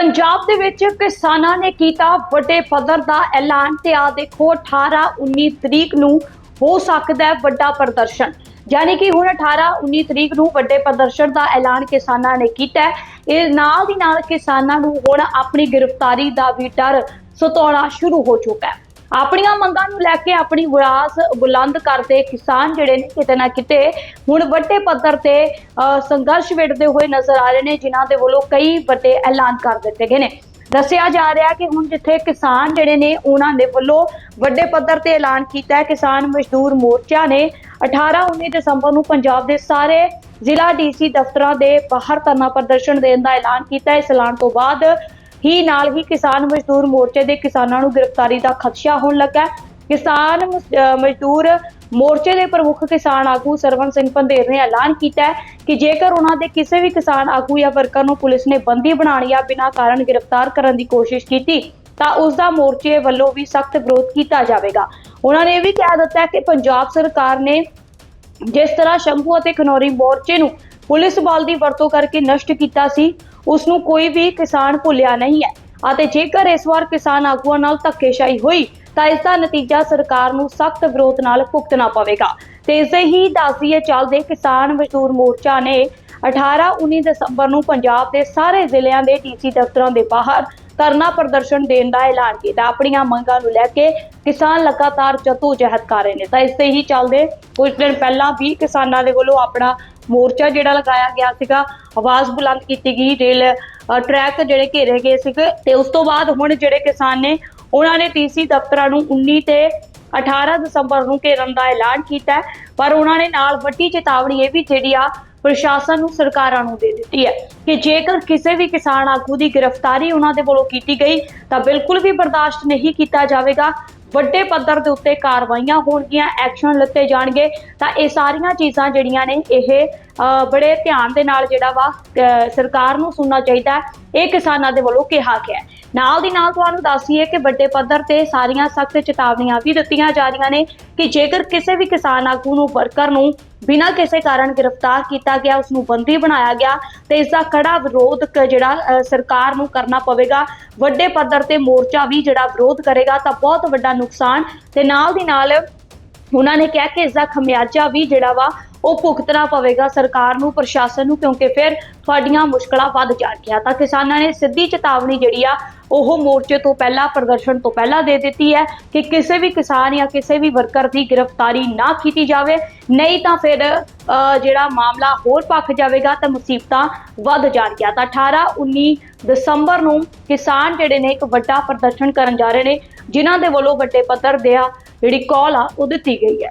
ਪੰਜਾਬ ਦੇ ਵਿੱਚ ਕਿਸਾਨਾਂ ਨੇ ਕੀਤਾ ਵੱਡੇ ਪੱਧਰ ਦਾ ਐਲਾਨ ਤੇ ਆ ਦੇਖੋ 18 19 ਤਰੀਕ ਨੂੰ ਹੋ ਸਕਦਾ ਹੈ ਵੱਡਾ ਪ੍ਰਦਰਸ਼ਨ। ਯਾਨੀ ਕਿ ਹੁਣ 18 19 ਤਰੀਕ ਨੂੰ ਵੱਡੇ ਪ੍ਰਦਰਸ਼ਨ ਦਾ ਐਲਾਨ ਕਿਸਾਨਾਂ ਨੇ ਕੀਤਾ ਹੈ। ਇਹ ਨਾਲ ਦੀ ਨਾਲ ਕਿਸਾਨਾਂ ਨੂੰ ਹੁਣ ਆਪਣੀ ਗ੍ਰਿਫਤਾਰੀ ਦਾ ਵੀ ਡਰ ਸਤਾਉਣਾ ਸ਼ੁਰੂ ਹੋ ਚੁੱਕਾ ਹੈ। ਆਪਣੀਆਂ ਮੰਗਾਂ ਨੂੰ ਲੈ ਕੇ ਆਪਣੀ ਵਿਰਾਸ ਬੁਲੰਦ ਕਰਦੇ ਕਿਸਾਨ ਜਿਹੜੇ ਨੇ ਕਿਤੇ ਨਾ ਕਿਤੇ ਹੁਣ ਵੱਡੇ ਪੱਧਰ ਤੇ ਅ, ਸੰਘਰਸ਼ ਵਿੱਢਦੇ ਹੋਏ ਨਜ਼ਰ ਆ ਰਹੇ ਨੇ ਜਿਨ੍ਹਾਂ ਦੇ ਵੱਲੋਂ ਕਈ ਵੱਡੇ ਐਲਾਨ ਕਰ ਦਿੱਤੇ ਗਏ ਨੇ। ਦੱਸਿਆ ਜਾ ਰਿਹਾ ਕਿ ਹੁਣ ਜਿੱਥੇ ਕਿਸਾਨ ਜਿਹੜੇ ਨੇ ਉਹਨਾਂ ਦੇ ਵੱਲੋਂ ਵੱਡੇ ਪੱਧਰ ਤੇ ਐਲਾਨ ਕੀਤਾ ਹੈ ਕਿਸਾਨ ਮਜ਼ਦੂਰ ਮੋਰਚਾ ਨੇ 18 19 ਦਸੰਬਰ ਨੂੰ ਪੰਜਾਬ ਦੇ ਸਾਰੇ ਜ਼ਿਲ੍ਹਾ ਡੀਸੀ ਦਫ਼ਤਰਾਂ ਦੇ ਬਾਹਰ ਧਰਨਾ ਪ੍ਰਦਰਸ਼ਨ ਦੇਣ ਦਾ ਐਲਾਨ ਕੀਤਾ ਹੈ। ਇਸ ਐਲਾਨ ਤੋਂ ਬਾਅਦ ਹੀ ਨਾਲ ਹੀ ਕਿਸਾਨ ਮਜ਼ਦੂਰ ਮੋਰਚੇ ਦੇ ਕਿਸਾਨਾਂ ਨੂੰ ਗ੍ਰਿਫਤਾਰੀ ਦਾ ਖਦਸ਼ਾ ਹੋਣ ਲੱਗਾ ਕਿਸਾਨ ਮਜ਼ਦੂਰ ਮੋਰਚੇ ਦੇ ਪ੍ਰਮੁੱਖ ਕਿਸਾਨ ਆਗੂ ਸਰਵਨ ਸਿੰਘ ਪੰਧੇਰ ਨੇ ਐਲਾਨ ਕੀਤਾ ਹੈ ਕਿ ਜੇਕਰ ਉਹਨਾਂ ਦੇ ਕਿਸੇ ਵੀ ਕਿਸਾਨ ਆਗੂ ਜਾਂ ਵਰਕਰ ਨੂੰ ਪੁਲਿਸ ਨੇ ਬੰਦੀ ਬਣਾਉਣ ਜਾਂ ਬਿਨਾਂ ਕਾਰਨ ਗ੍ਰਿਫਤਾਰ ਕਰਨ ਦੀ ਕੋਸ਼ਿਸ਼ ਕੀਤੀ, ਤਾਂ ਉਸ ਦਾ ਮੋਰਚੇ ਵੱਲੋਂ ਵੀ ਸਖਤ ਵਿਰੋਧ ਕੀਤਾ ਜਾਵੇਗਾ। ਉਹਨਾਂ ਨੇ ਇਹ ਵੀ ਕਹਿ ਦਿੱਤਾ ਕਿ ਪੰਜਾਬ ਸਰਕਾਰ ਨੇ ਜਿਸ ਤਰ੍ਹਾਂ ਸ਼ੰਭੂ ਅਤੇ ਖਨੌਰੀ ਮੋਰਚੇ ਨੂੰ ਪੁਲਿਸ ਬਲ ਦੀ ਵਰਤੋਂ ਕਰਕੇ ਨਸ਼ਟ ਕੀਤਾ ਸੀ ਉਸ ਨੂੰ ਕੋਈ ਵੀ ਕਿਸਾਨ ਭੁੱਲਿਆ ਨਹੀਂ ਹੈ। ਅਤੇ ਜੇਕਰ ਇਸ ਵਾਰ ਕਿਸਾਨ ਆਗੂਆਂ ਨਾਲ ਧੱਕੇਸ਼ਾਹੀ ਹੋਈ, ਤਾਂ ਇਸ ਦਾ ਨਤੀਜਾ ਸਰਕਾਰ ਨੂੰ ਸਖਤ ਵਿਰੋਧ ਨਾਲ ਭੁਗਤਣਾ ਪਵੇਗਾ। ਤੇ ਇਸੇ ਹੀ ਦੱਸਦੀਏ ਚੱਲਦੇ ਕਿਸਾਨ ਮਜ਼ਦੂਰ ਮੋਰਚਾ ਨੇ 18-19 ਦਸੰਬਰ ਨੂੰ ਪੰਜਾਬ ਦੇ ਸਾਰੇ ਜ਼ਿਲ੍ਹਿਆਂ ਦੇ ਡੀਸੀ ਦਫ਼ਤਰਾਂ ਦੇ ਬਾਹਰ ਧਰਨਾ ਪ੍ਰਦਰਸ਼ਨ ਦੇਣ ਦਾ ਐਲਾਨ ਕੀਤਾ। ਆਪਣੀਆਂ ਮੰਗਾਂ ਨੂੰ ਲੈ ਕੇ ਕਿਸਾਨ ਲਗਾਤਾਰ ਜਹਿਦ ਕਰ ਰਹੇ ਨੇ। ਤਾਂ ਇਸੇ ਹੀ ਚੱਲਦੇ ਕੁਝ ਦਿਨ ਪਹਿਲਾਂ ਵੀ ਕਿਸਾਨਾਂ ਦੇ ਵੱਲੋਂ ਆਪਣਾ ਮੋਰਚਾ ਜਿਹੜਾ ਲਗਾਇਆ ਗਿਆ ਸੀਗਾ, ਆਵਾਜ਼ ਬੁਲੰਦ ਕੀਤੀ ਗਈ, ਰੇਲ ਟਰੈਕ ਜਿਹੜੇ ਘੇਰੇ ਗਏ ਸੀਗੇ ਤੇ ਉਸ ਤੋਂ ਬਾਅਦ ਹੁਣ ਜਿਹੜੇ ਕਿਸਾਨ ਨੇ, ਉਹਨਾਂ ਨੇ ਟੀਸੀ ਦਫ਼ਤਰਾਂ ਨੂੰ 19 ਤੇ 18 ਦਸੰਬਰ ਨੂੰ ਘੇਰਨ ਦਾ ਐਲਾਨ ਕੀਤਾ ਪਰ ਉਹਨਾਂ ਨੇ ਨਾਲ ਵੱਡੀ ਚੇਤਾਵਨੀ ਇਹ ਵੀ ਜਿਹੜੀ ਆ, ਪ੍ਰਸ਼ਾਸਨ ਨੂੰ ਸਰਕਾਰਾਂ ਨੂੰ ਦੇ ਦਿੱਤੀ ਹੈ ਕਿ ਜੇਕਰ ਕਿਸੇ ਵੀ ਕਿਸਾਨ ਆਗੂ ਦੀ ਗ੍ਰਿਫਤਾਰੀ ਉਹਨਾਂ ਦੇ ਵੱਲੋਂ ਕੀਤੀ ਗਈ, ਤਾਂ ਬਿਲਕੁਲ ਵੀ ਬਰਦਾਸ਼ਤ ਨਹੀਂ ਕੀਤਾ ਜਾਵੇਗਾ ਵੱਡੇ ਪੱਧਰ ਦੇ ਉੱਤੇ ਕਾਰਵਾਈਆਂ ਹੋਣਗੀਆਂ ਐਕਸ਼ਨ ਲਿੱਤੇ ਜਾਣਗੇ। ਤਾਂ ਇਹ ਸਾਰੀਆਂ ਚੀਜ਼ਾਂ ਜਿਹੜੀਆਂ ਨੇ, ਇਹ ਬੜੇ ਧਿਆਨ ਦੇ ਨਾਲ ਜਿਹੜਾ ਵਾ ਸਰਕਾਰ ਨੂੰ ਸੁਣਨਾ ਚਾਹੀਦਾ ਇਹ ਕਿਸਾਨਾਂ ਦੇ ਵੱਲੋਂ ਕਿਹਾ ਗਿਆ ਨਾਲ ਦੀ ਨਾਲ ਤੁਹਾਨੂੰ ਦੱਸੀਏ ਕਿ ਵੱਡੇ ਪੱਧਰ ਤੇ ਸਾਰੀਆਂ ਸਖਤ ਚੇਤਾਵਨੀਆਂ ਵੀ ਦਿੱਤੀਆਂ ਜਾ ਰਹੀਆਂ ਨੇ ਕਿ ਜੇਕਰ ਕਿਸੇ ਵੀ ਕਿਸਾਨ ਆਗੂ ਨੂੰ ਵਰਕਰ ਨੂੰ ਬਿਨਾਂ ਕਿਸੇ ਕਾਰਨ ਗ੍ਰਿਫਤਾਰ ਕੀਤਾ ਗਿਆ ਉਸ ਨੂੰ ਬੰਦੀ ਬਣਾਇਆ ਗਿਆ ਤੇ ਇਸ ਦਾ ਕੜਾ ਵਿਰੋਧ ਜਿਹੜਾ ਅ, ਸਰਕਾਰ ਨੂੰ ਕਰਨਾ ਪਵੇਗਾ। ਵੱਡੇ ਪੱਧਰ ਤੇ ਮੋਰਚਾ ਵੀ ਜਿਹੜਾ ਵਿਰੋਧ ਕਰੇਗਾ ਤਾਂ ਬਹੁਤ ਵੱਡਾ ਨੁਕਸਾਨ ਤੇ ਨਾਲ ਦੀ ਨਾਲ ਉਹਨਾਂ ਨੇ ਕਿਹਾ ਕਿ ਇਸ ਦਾ ਖਮਿਆਜਾ ਵੀ ਜਿਹੜਾ ਵਾ ਉਹ ਭੁਗਤਣਾ ਪਵੇਗਾ ਸਰਕਾਰ ਨੂੰ, ਪ੍ਰਸ਼ਾਸਨ ਨੂੰ, ਕਿਉਂਕਿ ਫਿਰ ਤੁਹਾਡੀਆਂ ਮੁਸ਼ਕਲਾਂ ਵੱਧ ਜਾਣਗੀਆਂ। ਤਾਂ ਕਿਸਾਨਾਂ ਨੇ ਸਿੱਧੀ ਚੇਤਾਵਨੀ ਜਿਹੜੀ ਆ, ਉਹ ਮੋਰਚੇ ਤੋਂ ਪਹਿਲਾਂ, ਪ੍ਰਦਰਸ਼ਨ ਤੋਂ ਪਹਿਲਾਂ ਦੇ ਦਿੱਤੀ ਹੈ ਕਿ ਕਿਸੇ ਵੀ ਕਿਸਾਨ ਜਾਂ ਕਿਸੇ ਵੀ ਵਰਕਰ ਦੀ ਗ੍ਰਿਫਤਾਰੀ ਨਾ ਕੀਤੀ ਜਾਵੇ। ਨਹੀਂ ਤਾਂ ਫਿਰ ਜਿਹੜਾ ਮਾਮਲਾ ਹੋਰ ਪੱਕ ਜਾਵੇਗਾ ਤਾਂ ਮੁਸੀਬਤਾਂ ਵੱਧ ਜਾਣਗੀਆਂ। ਤਾਂ 18 19 ਦਸੰਬਰ ਨੂੰ ਕਿਸਾਨ ਜਿਹੜੇ ਨੇ ਇੱਕ ਵੱਡਾ ਪ੍ਰਦਰਸ਼ਨ ਕਰਨ ਜਾ ਰਹੇ ਨੇ, ਜਿਨ੍ਹਾਂ ਦੇ ਵੱਲੋਂ ਵੱਡੇ ਪੱਧਰ ਦੇ ਆ ਜਿਹੜੀ ਕਾਲ ਆ, ਉਹ ਦਿੱਤੀ ਗਈ ਹੈ।